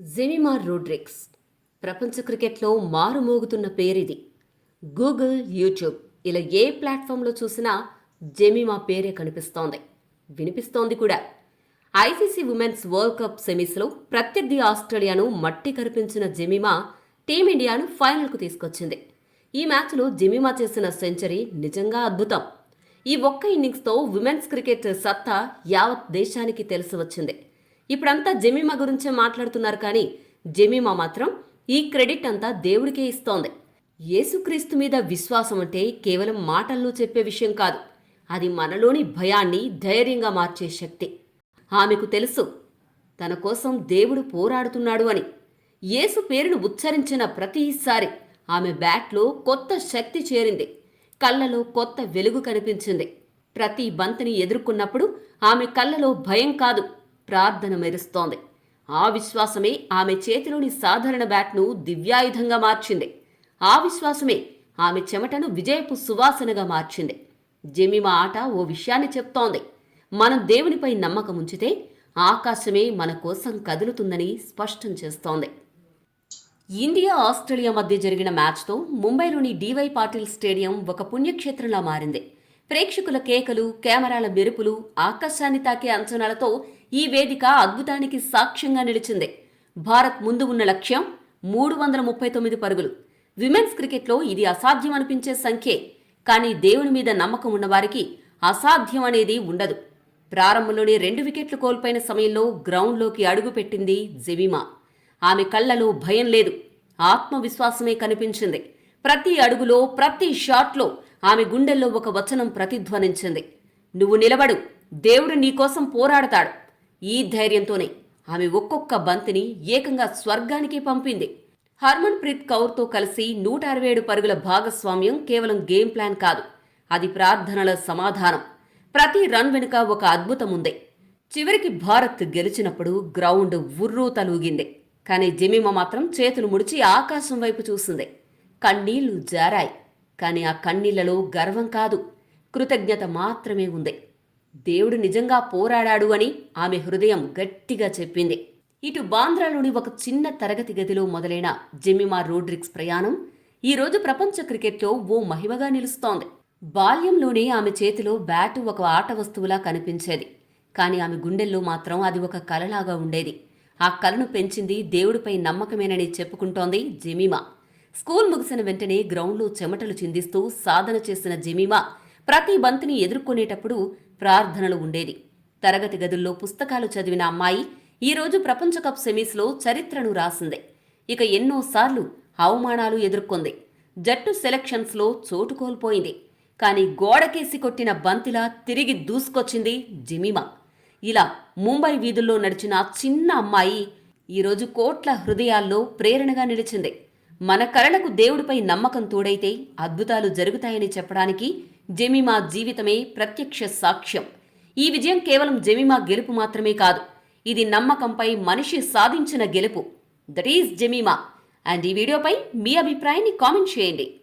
Jemimah Rodrigues ప్రపంచ క్రికెట్లో మారుమోగుతున్న పేరిది. Google YouTube ఇలా ఏ ప్లాట్ఫామ్లో చూసినా జెమిమా పేరే కనిపిస్తోంది. వినిపిస్తోంది కూడా. ఐసీసీ ఉమెన్స్ వరల్డ్ కప్ సెమీస్లో ప్రత్యర్థి ఆస్ట్రేలియాను మట్టి కరిపించిన జెమిమా టీమిండియాను ఫైనల్కు తీసుకొచ్చింది. ఈ మ్యాచ్లో జెమిమా చేసిన సెంచరీ నిజంగా అద్భుతం. ఈ ఒక్క ఇన్నింగ్స్తో ఉమెన్స్ క్రికెట్ సత్తా యావత్ దేశానికి తెలిసి వచ్చింది ఇప్పుడంతా జెమిమా గురించే మాట్లాడుతున్నారు కానీ జెమిమా మాత్రం ఈ క్రెడిట్ అంతా దేవుడికే ఇస్తోంది. యేసుక్రీస్తు మీద విశ్వాసం అంటే కేవలం మాటల్లో చెప్పే విషయం కాదు. అది మనలోని భయాన్ని ధైర్యంగా మార్చే శక్తి. ఆమెకు తెలుసు తన కోసం దేవుడు పోరాడుతున్నాడు అని. యేసు పేరును ఉచ్చరించిన ప్రతిసారి ఆమె బ్యాట్లో కొత్త శక్తి చేరింది. కళ్ళలో కొత్త వెలుగు కనిపించింది. ప్రతి బంతిని ఎదుర్కొన్నప్పుడు ఆమె కళ్ళలో భయం కాదు. ప్రార్థన మెరుస్తోంది. ఆ విశ్వాసమే ఆమె చేతిలోని సాధారణ బ్యాట్ను దివ్యాయుధంగా మార్చింది. ఆ విశ్వాసమే ఆమె చెమటను విజయపు సువాసనగా మార్చింది. జెమిమా ఆట ఓ విషయాన్ని చెప్తోంది. మనం దేవునిపై నమ్మకం ఉంచితే ఆకాశమే మన కోసం కదులుతుందని స్పష్టం చేస్తోంది. ఇండియా ఆస్ట్రేలియా మధ్య జరిగిన మ్యాచ్తో ముంబైలోని డీవై పాటిల్ స్టేడియం ఒక పుణ్యక్షేత్రంలా మారింది. ప్రేక్షకుల కేకలు కెమెరాల మెరుపులు ఆకాశాన్ని తాకే అంచనాలతో ఈ వేదిక అద్భుతానికి సాక్ష్యంగా నిలిచింది. భారత్ ముందు ఉన్న లక్ష్యం మూడు వందల ముప్పై తొమ్మిది పరుగులు. విమెన్స్ క్రికెట్లో ఇది అసాధ్యం అనిపించే సంఖ్యే. కానీ దేవుని మీద నమ్మకం ఉన్నవారికి అసాధ్యం అనేది ఉండదు. ప్రారంభంలోనే రెండు వికెట్లు కోల్పోయిన సమయంలో గ్రౌండ్లోకి అడుగుపెట్టింది జెమిమా ఆమె కళ్ళలో భయం లేదు. ఆత్మవిశ్వాసమే కనిపించింది. ప్రతి అడుగులో ప్రతి షాట్లో ఆమె గుండెల్లో ఒక వచనం ప్రతిధ్వనించింది. నువ్వు నిలబడు. దేవుడు నీకోసం పోరాడతాడు. ఈ ధైర్యంతోనే ఆమె ఒక్కొక్క బంతిని ఏకంగా స్వర్గానికి పంపింది. హర్మన్ ప్రీత్ కౌర్తో కలిసి నూట అరవై ఏడు పరుగుల భాగస్వామ్యం కేవలం గేమ్ ప్లాన్ కాదు. అది ప్రార్థనల సమాధానం. ప్రతి రన్ వెనుక ఒక అద్భుతం ఉంది. చివరికి భారత్ గెలిచినప్పుడు గ్రౌండ్ ఉర్రూ తలూగింది కానీ జెమిమా మాత్రం చేతులు ముడిచి ఆకాశం వైపు చూసింది. కన్నీళ్ళు జారాయి. కానీ ఆ కన్నీళ్ళలో గర్వం కాదు. కృతజ్ఞత మాత్రమే ఉంది. దేవుడు నిజంగా పోరాడాడు అని ఆమె హృదయం గట్టిగా చెప్పింది. ఇటు బాంద్రాలోని ఒక చిన్న తరగతి గదిలో మొదలైన జెమిమా రోడ్రిక్స్ ప్రయాణం ఈరోజు ప్రపంచ క్రికెట్లో ఓ మహిమగా నిలుస్తోంది. బాల్యంలోనే ఆమె చేతిలో బ్యాటు ఒక ఆట వస్తువులా కనిపించేది. కానీ ఆమె గుండెల్లో మాత్రం అది ఒక కలలాగా ఉండేది. ఆ కలను పెంచింది దేవుడిపై నమ్మకమేనని చెప్పుకుంటోంది జెమిమా. స్కూల్ ముగిసిన వెంటనే గ్రౌండ్లో చెమటలు చిందిస్తూ సాధన చేసిన జమీమా ప్రతి బంతిని ఎదుర్కొనేటప్పుడు ప్రార్థనలు ఉండేది. తరగతి గదుల్లో పుస్తకాలు చదివిన అమ్మాయి ఈరోజు ప్రపంచ కప్ సెమీస్లో చరిత్రను రాసింది. ఇక ఎన్నోసార్లు అవమానాలు ఎదుర్కొంది. జట్టు సెలక్షన్స్లో చోటు కోల్పోయింది. కానీ గోడకేసి కొట్టిన బంతిలా తిరిగి దూసుకొచ్చింది జిమిమా. ఇలా ముంబై వీధుల్లో నడిచిన చిన్న అమ్మాయి ఈరోజు కోట్ల హృదయాల్లో ప్రేరణగా నిలిచింది. మన కళలకు దేవుడిపై నమ్మకం తోడైతే అద్భుతాలు జరుగుతాయని చెప్పడానికి జెమిమా జీవితమే ప్రత్యక్ష సాక్ష్యం. ఈ విజయం కేవలం జెమిమా గెలుపు మాత్రమే కాదు ఇది నమ్మకంపై మనిషి సాధించిన గెలుపు. That is Jemimah. అండ్ ఈ వీడియోపై మీ అభిప్రాయాన్ని కామెంట్ చేయండి.